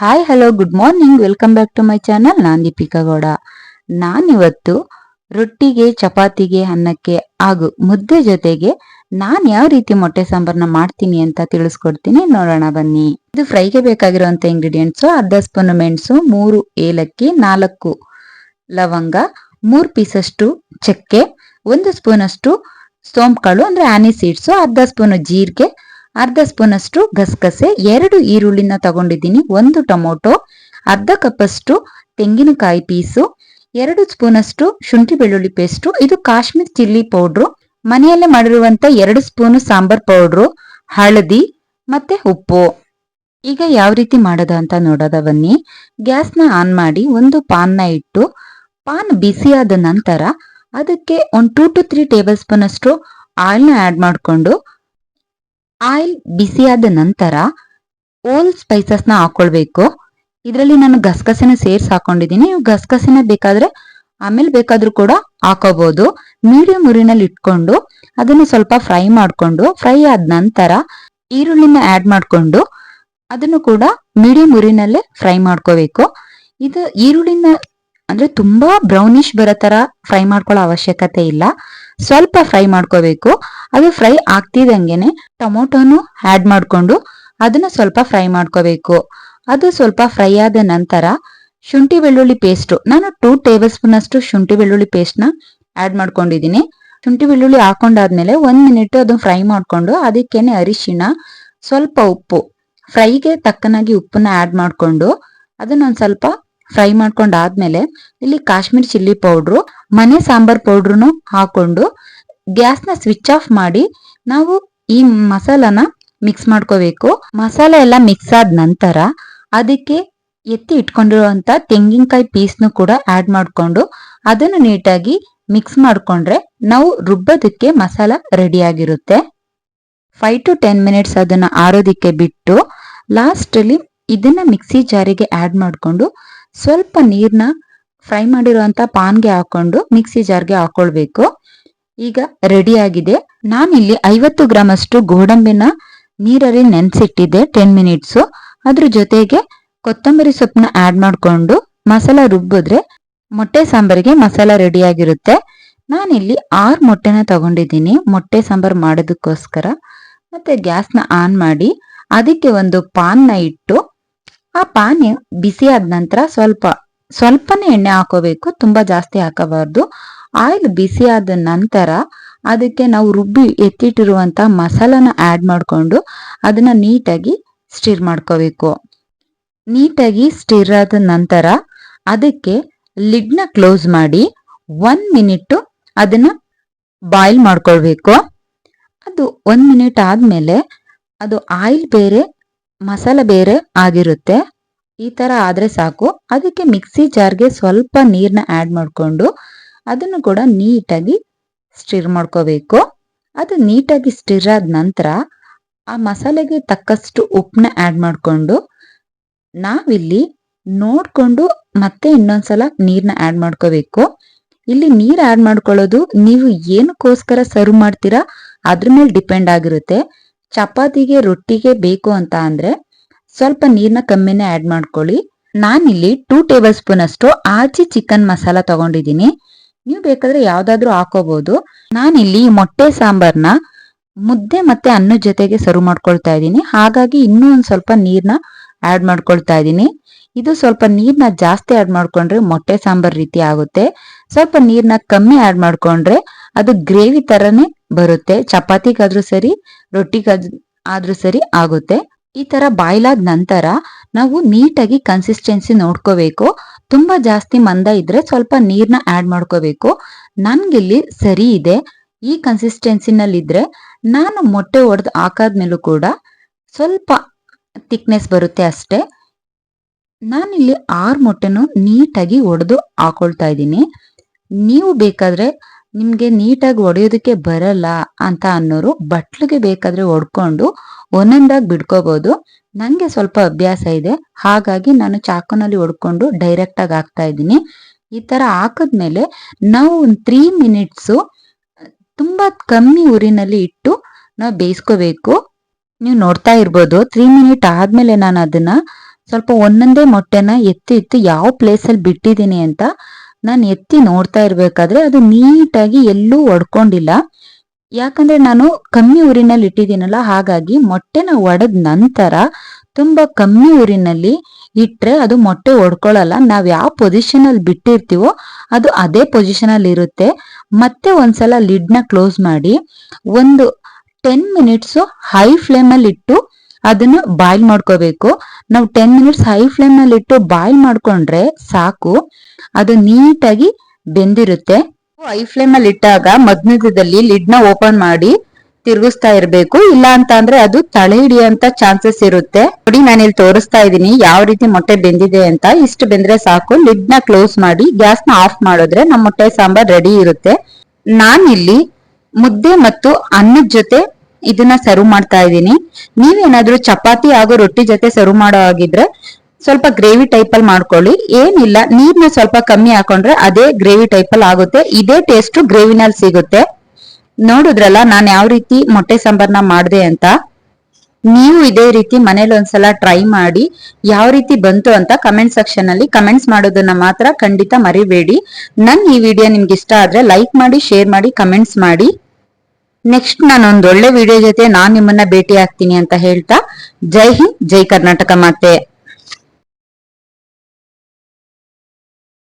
Hi hello good morning welcome back to my channel ನಾನ್ ದೀಪಿಕಾ ಗೌಡ. ನಾನಿವತ್ತು ರೊಟ್ಟಿಗೆ, ಚಪಾತಿಗೆ, ಅನ್ನಕ್ಕೆ ಹಾಗೂ ಮುದ್ದೆ ಜೊತೆಗೆ ನಾನ್ ಯಾವ ರೀತಿ ಮೊಟ್ಟೆ ಸಾಂಬಾರ್ನ ಮಾಡ್ತೀನಿ ಅಂತ ತಿಳಿಸ್ಕೊಡ್ತೀನಿ. ನೋಡೋಣ ಬನ್ನಿ. ಇದು ಫ್ರೈಗೆ ಬೇಕಾಗಿರುವಂತ ಇಂಗ್ರೀಡಿಯೆಂಟ್ಸ್ ಅರ್ಧ ಸ್ಪೂನ್ ಮೆಣಸು, ಮೂರು ಏಲಕ್ಕಿ, ನಾಲ್ಕು ಲವಂಗ, ಮೂರ್ ಪೀಸಷ್ಟು ಚಕ್ಕೆ, ಒಂದು ಸ್ಪೂನ್ ಅಷ್ಟು ಸೋಂಪುಕಾಳು, ಅಂದ್ರೆ ಆನಿ ಸೀಡ್ಸ್ ಅರ್ಧ ಸ್ಪೂನ್ ಜೀರಿಗೆ ಅರ್ಧ ಸ್ಪೂನ್ ಅಷ್ಟು ಗಸಗಸೆ, ಎರಡು ಈರುಳ್ಳಿನ ತಗೊಂಡಿದ್ದೀನಿ, ಒಂದು ಟೊಮೊಟೊ, ಅರ್ಧ ಕಪ್ ಅಷ್ಟು ತೆಂಗಿನಕಾಯಿ ಪೀಸು, ಎರಡು ಸ್ಪೂನ್ ಅಷ್ಟು ಶುಂಠಿ ಬೆಳ್ಳುಳ್ಳಿ ಪೇಸ್ಟು, ಇದು ಕಾಶ್ಮೀರ್ ಚಿಲ್ಲಿ ಪೌಡ್ರು, ಮನೆಯಲ್ಲೇ ಮಾಡಿರುವಂತ ಎರಡು ಸ್ಪೂನ್ ಸಾಂಬಾರ್ ಪೌಡ್ರು, ಹಳದಿ ಮತ್ತೆ ಉಪ್ಪು. ಈಗ ಯಾವ ರೀತಿ ಮಾಡೋದ ಅಂತ ನೋಡೋದ ಬನ್ನಿ. ಗ್ಯಾಸ್ನ ಆನ್ ಮಾಡಿ ಒಂದು ಪಾನ್ನ ಇಟ್ಟು, ಪಾನ್ ಬಿಸಿಯಾದ ನಂತರ ಅದಕ್ಕೆ ಒಂದು two to three tablespoon ಅಷ್ಟು ಆಯಿಲ್ನ ಆ್ಯಡ್ ಮಾಡಿಕೊಂಡು ಆಯಿಲ್ ಬಿಸಿಯಾದ ನಂತರ ಓಲ್ ಸ್ಪೈಸಸ್ನ ಹಾಕೊಳ್ಬೇಕು. ಇದರಲ್ಲಿ ನಾನು ಗಸಗಸೆನ ಸೇರ್ಸಿ ಹಾಕೊಂಡಿದ್ದೀನಿ. ನೀವು ಗಸಗಸೆನ ಬೇಕಾದ್ರೆ ಆಮೇಲೆ ಬೇಕಾದ್ರೂ ಕೂಡ ಹಾಕೋಬಹುದು ಮೀಡಿಯಂ ಉರಿನಲ್ಲಿ ಇಟ್ಕೊಂಡು ಅದನ್ನು ಸ್ವಲ್ಪ ಫ್ರೈ ಮಾಡ್ಕೊಂಡು, ಫ್ರೈ ಆದ ನಂತರ ಈರುಳ್ಳಿನ ಆಡ್ ಮಾಡ್ಕೊಂಡು ಅದನ್ನು ಕೂಡ ಮೀಡಿಯಂ ಉರಿನಲ್ಲೇ ಫ್ರೈ ಮಾಡ್ಕೋಬೇಕು. ಇದು ಈರುಳ್ಳಿನ ಅಂದ್ರೆ ತುಂಬಾ ಬ್ರೌನಿಶ್ ಬರೋ ತರ ಫ್ರೈ ಮಾಡ್ಕೊಳ್ಳೋ ಅವಶ್ಯಕತೆ ಇಲ್ಲ. ಸ್ವಲ್ಪ ಫ್ರೈ ಮಾಡ್ಕೋಬೇಕು. ಅದು ಫ್ರೈ ಆಗ್ತಿದಂಗೆನೆ ಟೊಮೊಟೊನು ಆಡ್ ಮಾಡಿಕೊಂಡು ಅದನ್ನ ಸ್ವಲ್ಪ ಫ್ರೈ ಮಾಡ್ಕೋಬೇಕು. ಅದು ಸ್ವಲ್ಪ ಫ್ರೈ ಆದ ನಂತರ ಶುಂಠಿ ಬೆಳ್ಳುಳ್ಳಿ ಪೇಸ್ಟ್. ನಾನು ಟೂ ಟೇಬಲ್ ಸ್ಪೂನ್ ಅಷ್ಟು ಶುಂಠಿ ಬೆಳ್ಳುಳ್ಳಿ ಪೇಸ್ಟ್ನ ಆಡ್ ಮಾಡ್ಕೊಂಡಿದೀನಿ ಶುಂಠಿ ಬೆಳ್ಳುಳ್ಳಿ ಹಾಕೊಂಡಾದ್ಮೇಲೆ ಒಂದ್ ಮಿನಿಟ್ ಅದು ಫ್ರೈ ಮಾಡ್ಕೊಂಡು ಅದಕ್ಕೇನೆ ಅರಿಶಿಣ, ಸ್ವಲ್ಪ ಉಪ್ಪು. ಫ್ರೈಗೆ ತಕ್ಕನಾಗಿ ಉಪ್ಪನ್ನ ಆಡ್ ಮಾಡ್ಕೊಂಡು ಅದನ್ನ ಒಂದ್ ಸ್ವಲ್ಪ ಫ್ರೈ ಮಾಡ್ಕೊಂಡಾದ್ಮೇಲೆ ಇಲ್ಲಿ ಕಾಶ್ಮೀರ್ ಚಿಲ್ಲಿ ಪೌಡ್ರು, ಮನೆ ಸಾಂಬಾರ್ ಪೌಡ್ರುನು ಹಾಕೊಂಡು ಗ್ಯಾಸ್ನ ಸ್ವಿಚ್ ಆಫ್ ಮಾಡಿ ನಾವು ಈ ಮಸಾಲಾನ ಮಿಕ್ಸ್ ಮಾಡ್ಕೋಬೇಕು. ಮಸಾಲೆ ಎಲ್ಲ ಮಿಕ್ಸ್ ಆದ ನಂತರ ಅದಕ್ಕೆ ಎತ್ತಿ ಇಟ್ಕೊಂಡಿರುವಂತ ತೆಂಗಿನಕಾಯಿ ಪೀಸ್ನು ಕೂಡ ಆಡ್ ಮಾಡ್ಕೊಂಡು ಅದನ್ನು ನೀಟಾಗಿ ಮಿಕ್ಸ್ ಮಾಡ್ಕೊಂಡ್ರೆ ನಾವು ರುಬ್ಬೋದಕ್ಕೆ ಮಸಾಲ ರೆಡಿ ಆಗಿರುತ್ತೆ ಫೈವ್ ಟು ಟೆನ್ ಮಿನಿಟ್ಸ್ ಅದನ್ನ ಆರೋದಕ್ಕೆ ಬಿಟ್ಟು ಲಾಸ್ಟ್ ಅಲ್ಲಿ ಇದನ್ನ ಮಿಕ್ಸಿ ಜಾರಿಗೆ ಆಡ್ ಮಾಡ್ಕೊಂಡು ಸ್ವಲ್ಪ ನೀರ್ನ ಫ್ರೈ ಮಾಡಿರುವಂತ ಪಾನ್ಗೆ ಹಾಕೊಂಡು ಮಿಕ್ಸಿ ಜಾರ್ಗೆ ಹಾಕೊಳ್ಬೇಕು. ಈಗ ರೆಡಿ ಆಗಿದೆ. ನಾನಿಲ್ಲಿ ಐವತ್ತು ಗ್ರಾಮ್ ಅಷ್ಟು ಗೋಡಂಬಿನ ನೀರಲ್ಲಿ ನೆನೆಸಿಟ್ಟಿದ್ದೆ ಟೆನ್ ಮಿನಿಟ್ಸ್ ಅದ್ರ ಜೊತೆಗೆ ಕೊತ್ತಂಬರಿ ಸೊಪ್ಪನ್ನ ಆಡ್ ಮಾಡಿಕೊಂಡು ಮಸಾಲ ರುಬ್ಬಿದ್ರೆ ಮೊಟ್ಟೆ ಸಾಂಬಾರಿಗೆ ಮಸಾಲ ರೆಡಿ ಆಗಿರುತ್ತೆ. ನಾನಿಲ್ಲಿ ಆರು ಮೊಟ್ಟೆನ ತಗೊಂಡಿದ್ದೀನಿ. ಮೊಟ್ಟೆ ಸಾಂಬಾರ್ ಮಾಡೋದಕ್ಕೋಸ್ಕರ. ಮತ್ತೆ ಗ್ಯಾಸ್ನ ಆನ್ ಮಾಡಿ, ಅದಕ್ಕೆ ಒಂದು ಪಾನ್ನ ಇಟ್ಟು ಆ ಪಾನ್ ಬಿಸಿ ಆದ ನಂತರ ಸ್ವಲ್ಪ, ಸ್ವಲ್ಪನೇ ಎಣ್ಣೆ ಹಾಕೋಬೇಕು, ತುಂಬಾ ಜಾಸ್ತಿ ಹಾಕಬಾರ್ದು. ಆಯಿಲ್ ಬಿಸಿ ಆದ ನಂತರ ಅದಕ್ಕೆ ನಾವು ರುಬ್ಬಿ ಎತ್ತಿಟ್ಟಿರುವಂತ ಮಸಾಲಾನ ಆಡ್ ಮಾಡಿಕೊಂಡು ಅದನ್ನ ನೀಟಾಗಿ ಸ್ಟಿರ್ ಮಾಡ್ಕೋಬೇಕು. ನೀಟಾಗಿ ಸ್ಟಿರ್ ಆದ ನಂತರ ಅದಕ್ಕೆ ಲಿಡ್ನ ಕ್ಲೋಸ್ ಮಾಡಿ ಒನ್ ಮಿನಿಟ್ ಅದನ್ನ ಬಾಯ್ಲ್ ಮಾಡ್ಕೊಳ್ಬೇಕು. ಅದು ಒಂದ್ ಮಿನಿಟ್ ಆದ್ಮೇಲೆ ಅದು ಆಯಿಲ್ ಬೇರೆ ಮಸಾಲ ಬೇರೆ ಆಗಿರುತ್ತೆ. ಈ ತರ ಆದ್ರೆ ಸಾಕು. ಅದಕ್ಕೆ ಮಿಕ್ಸಿ ಜಾರ್ಗೆ ಸ್ವಲ್ಪ ನೀರನ್ನ ಆಡ್ ಮಾಡ್ಕೊಂಡು ಅದನ್ನು ಕೂಡ ನೀಟಾಗಿ ಸ್ಟಿರ್ ಮಾಡ್ಕೋಬೇಕು. ಅದು ನೀಟಾಗಿ ಸ್ಟಿರ್ ಆದ ನಂತರ ಆ ಮಸಾಲೆಗೆ ತಕ್ಕಷ್ಟು ಉಪ್ಪನ್ನ ಆಡ್ ಮಾಡಿಕೊಂಡು ನಾವಿಲ್ಲಿ ನೋಡ್ಕೊಂಡು ಮತ್ತೆ ಇನ್ನೊಂದ್ಸಲ ನೀರನ್ನ ಆಡ್ ಮಾಡ್ಕೋಬೇಕು. ಇಲ್ಲಿ ನೀರು ಆಡ್ ಮಾಡ್ಕೊಳ್ಳೋದು ನೀವು ಏನಕ್ಕೋಸ್ಕರ ಸರ್ವ್ ಮಾಡ್ತೀರಾ? ಅದ್ರ ಮೇಲೆ ಡಿಪೆಂಡ್ ಆಗಿರುತ್ತೆ. ಚಪಾತಿಗೆ ರೊಟ್ಟಿಗೆ ಬೇಕು ಅಂತ ಅಂದ್ರೆ ಸ್ವಲ್ಪ ನೀರ್ನ ಕಮ್ಮಿನೇ ಆಡ್ ಮಾಡ್ಕೊಳ್ಳಿ. ನಾನಿಲ್ಲಿ ಟೂ ಟೇಬಲ್ ಸ್ಪೂನ್ ಅಷ್ಟು ಆಚಿ ಚಿಕನ್ ಮಸಾಲಾ ತಗೊಂಡಿದ್ದೀನಿ. ನೀವು ಬೇಕಾದ್ರೆ ಯಾವ್ದಾದ್ರು ಹಾಕೋಬಹುದು ನಾನಿಲ್ಲಿ ಮೊಟ್ಟೆ ಸಾಂಬಾರ್ನ ಮುದ್ದೆ ಮತ್ತೆ ಅನ್ನ ಜೊತೆಗೆ ಸರ್ವ್ ಮಾಡ್ಕೊಳ್ತಾ ಇದ್ದೀನಿ. ಹಾಗಾಗಿ ಇನ್ನೂ ಒಂದ್ ಸ್ವಲ್ಪ ನೀರ್ನ ಆಡ್ ಮಾಡ್ಕೊಳ್ತಾ ಇದ್ದೀನಿ. ಇದು ಸ್ವಲ್ಪ ನೀರ್ನ ಜಾಸ್ತಿ ಆಡ್ ಮಾಡ್ಕೊಂಡ್ರೆ ಮೊಟ್ಟೆ ಸಾಂಬಾರ್ ರೀತಿ ಆಗುತ್ತೆ. ಸ್ವಲ್ಪ ನೀರ್ನ ಕಮ್ಮಿ ಆಡ್ ಮಾಡ್ಕೊಂಡ್ರೆ ಅದು ಗ್ರೇವಿ ತರನೇ ಬರುತ್ತೆ. ಚಪಾತಿಗಾದ್ರೂ ಸರಿ, ರೊಟ್ಟಿಗಾದ್, ಆದ್ರೂ ಸರಿ ಆಗುತ್ತೆ. ಈ ತರ ಬಾಯ್ಲಾದ ನಂತರ ನಾವು ನೀಟಾಗಿ ಕನ್ಸಿಸ್ಟೆನ್ಸಿ ನೋಡ್ಕೋಬೇಕು. ತುಂಬಾ ಜಾಸ್ತಿ ಮಂದ ಇದ್ರೆ ಸ್ವಲ್ಪ ನೀರ್ನ ಆಡ್ ಮಾಡ್ಕೋಬೇಕು. ನನ್ಗಿಲ್ಲಿ ಸರಿ ಇದೆ. ಈ ಕನ್ಸಿಸ್ಟೆನ್ಸಿನಲ್ಲಿದ್ರೆ ನಾನು ಮೊಟ್ಟೆ ಒಡೆದು ಹಾಕಾದ್ಮೇಲೂ ಕೂಡ ಸ್ವಲ್ಪ ಥಿಕ್ನೆಸ್ ಬರುತ್ತೆ ಅಷ್ಟೇ. ನಾನಿಲ್ಲಿ ಆರು ಮೊಟ್ಟೆನು ನೀಟಾಗಿ ಒಡೆದು ಹಾಕೊಳ್ತಾ ಇದ್ದೀನಿ. ನೀವು ಬೇಕಾದ್ರೆ ನಿಮ್ಗೆ ನೀಟಾಗಿ ಒಡೆಯೋದಕ್ಕೆ ಬರಲ್ಲ ಅಂತ ಅನ್ನೋರು ಬಟ್ಲಿಗೆ ಬೇಕಾದ್ರೆ ಒಡ್ಕೊಂಡು ಒಂದೊಂದಾಗಿ ಬಿಡ್ಕೋಬಹುದು ನಂಗೆ ಸ್ವಲ್ಪ ಅಭ್ಯಾಸ ಇದೆ. ಹಾಗಾಗಿ ನಾನು ಚಾಕುನಲ್ಲಿ ಒಡ್ಕೊಂಡು ಡೈರೆಕ್ಟ್ ಆಗಿ ಹಾಕ್ತಾ ಇದ್ದೀನಿ. ಈ ತರ ಹಾಕಿದ್ಮೇಲೆ ನಾವು ಒಂದು ತ್ರೀ ಮಿನಿಟ್ಸು ತುಂಬಾ ಕಮ್ಮಿ ಊರಿನಲ್ಲಿ ಇಟ್ಟು ನಾವು ಬೇಯಿಸ್ಕೋಬೇಕು. ನೀವು ನೋಡ್ತಾ ಇರ್ಬೋದು. ತ್ರೀ ಮಿನಿಟ್ ಆದ್ಮೇಲೆ ನಾನು ಅದನ್ನ ಸ್ವಲ್ಪ ಒಂದೊಂದೇ ಮೊಟ್ಟೆನ ಎತ್ತಿ ಎತ್ತಿ ಯಾವ ಪ್ಲೇಸಲ್ಲಿ ಬಿಟ್ಟಿದ್ದೀನಿ ಅಂತ ನಾನು ಎತ್ತಿ ನೋಡ್ತಾ ಇರ್ಬೇಕಾದ್ರೆ ಅದು ನೀಟಾಗಿ ಎಲ್ಲೂ ಒಡ್ಕೊಂಡಿಲ್ಲ. ಯಾಕಂದ್ರೆ ನಾನು ಕಮ್ಮಿ ಊರಿನಲ್ಲಿ ಇಟ್ಟಿದ್ದೀನಲ್ಲ, ಹಾಗಾಗಿ ಮೊಟ್ಟೆನ ಒಡೆದ ನಂತರ ತುಂಬಾ ಕಮ್ಮಿ ಊರಿನಲ್ಲಿ ಇಟ್ಟರೆ ಅದು ಮೊಟ್ಟೆ ಒಡ್ಕೊಳ್ಳಲ್ಲ ನಾವು ಯಾವ ಪೊಸಿಷನ್ ಅಲ್ಲಿ ಬಿಟ್ಟಿರ್ತೀವೋ ಅದು ಅದೇ ಪೊಸಿಷನ್ ಅಲ್ಲಿ ಇರುತ್ತೆ. ಮತ್ತೆ ಒಂದ್ಸಲ ಲಿಡ್ನ ಕ್ಲೋಸ್ ಮಾಡಿ ಒಂದು ಟೆನ್ ಮಿನಿಟ್ಸ್ ಹೈ ಫ್ಲೇಮ್ ಅಲ್ಲಿ ಇಟ್ಟು ಅದನ್ನ ಬಾಯ್ಲ್ ಮಾಡ್ಕೋಬೇಕು. ನಾವು ಟೆನ್ ಮಿನಿಟ್ಸ್ ಹೈ ಫ್ಲೇಮ್ನಲ್ಲಿ ಇಟ್ಟು ಬಾಯ್ಲ್ ಮಾಡ್ಕೊಂಡ್ರೆ ಸಾಕು. ಅದು ನೀಟಾಗಿ ಬೆಂದಿರುತ್ತೆ. ಹೈ ಫ್ಲೇಮ್ ಅಲ್ಲಿ ಇಟ್ಟಾಗ ಮಧ್ಯದಲ್ಲಿ ಲಿಡ್ನ ಓಪನ್ ಮಾಡಿ ತಿರುಗಿಸ್ತಾ ಇರಬೇಕು. ಇಲ್ಲ ಅಂತ ಅಂದ್ರೆ ಅದು ತಳೆ ಹಿಡಿಯಂತ ಚಾನ್ಸಸ್ ಇರುತ್ತೆ. ನೋಡಿ ನಾನು ಇಲ್ಲಿ ತೋರಿಸ್ತಾ ಇದ್ದೀನಿ ಯಾವ ರೀತಿ ಮೊಟ್ಟೆ ಬೆಂದಿದೆ ಅಂತ. ಇಷ್ಟು ಬೆಂದ್ರೆ ಸಾಕು. ಲಿಡ್ನ ಕ್ಲೋಸ್ ಮಾಡಿ ಗ್ಯಾಸ್ನ ಆಫ್ ಮಾಡಿದ್ರೆ ನಮ್ಮ ಮೊಟ್ಟೆ ಸಾಂಬಾರ್ ರೆಡಿ ಇರುತ್ತೆ. ನಾನಿಲ್ಲಿ ಮುದ್ದೆ ಮತ್ತು ಅನ್ನದ ಜೊತೆ ಇದನ್ನ ಸರ್ವ್ ಮಾಡ್ತಾ ಇದ್ದೀನಿ. ನೀವೇನಾದ್ರೂ ಚಪಾತಿ ಹಾಗೂ ರೊಟ್ಟಿ ಜೊತೆ ಸರ್ವ್ ಮಾಡೋ ಹಾಗಿದ್ರೆ ಸ್ವಲ್ಪ ಗ್ರೇವಿ ಟೈಪ್ ಅಲ್ಲಿ ಮಾಡ್ಕೊಳ್ಳಿ. ಏನಿಲ್ಲ, ನೀರ್ನ ಸ್ವಲ್ಪ ಕಮ್ಮಿ ಹಾಕೊಂಡ್ರೆ ಅದೇ ಗ್ರೇವಿ ಟೈಪ್ ಅಲ್ಲಿ ಆಗುತ್ತೆ. ಇದೇ ಟೇಸ್ಟ್ ಗ್ರೇವಿನಲ್ಲಿ ಸಿಗುತ್ತೆ. ನೋಡಿದ್ರಲ್ಲ, ನಾನು ಯಾವ ರೀತಿ ಮೊಟ್ಟೆ ಸಾಂಬಾರ್ನ ಮಾಡಿದೆ ಅಂತ. ನೀವು ಇದೇ ರೀತಿ ಮನೇಲಿ ಒಂದ್ಸಲ ಟ್ರೈ ಮಾಡಿ ಯಾವ ರೀತಿ ಬಂತು ಅಂತ ಕಮೆಂಟ್ ಸೆಕ್ಷನ್ ಅಲ್ಲಿ ಕಮೆಂಟ್ಸ್ ಮಾಡೋದನ್ನ ಮಾತ್ರ ಖಂಡಿತ ಮರಿಬೇಡಿ. ನನ್ ಈ ವಿಡಿಯೋ ನಿಮ್ಗೆ ಇಷ್ಟ ಆದ್ರೆ ಲೈಕ್ ಮಾಡಿ ಶೇರ್ ಮಾಡಿ ಕಮೆಂಟ್ಸ್ ಮಾಡಿ. ನೆಕ್ಸ್ಟ್ ನಾನು ಒಂದ್ ಒಳ್ಳೆ ವಿಡಿಯೋ ಜೊತೆ ನಾನ್ ನಿಮ್ಮನ್ನ ಭೇಟಿ ಆಗ್ತೀನಿ ಅಂತ ಹೇಳ್ತಾ, ಜೈ ಹಿಂದ್, ಜೈ ಕರ್ನಾಟಕ ಮಾತೆ.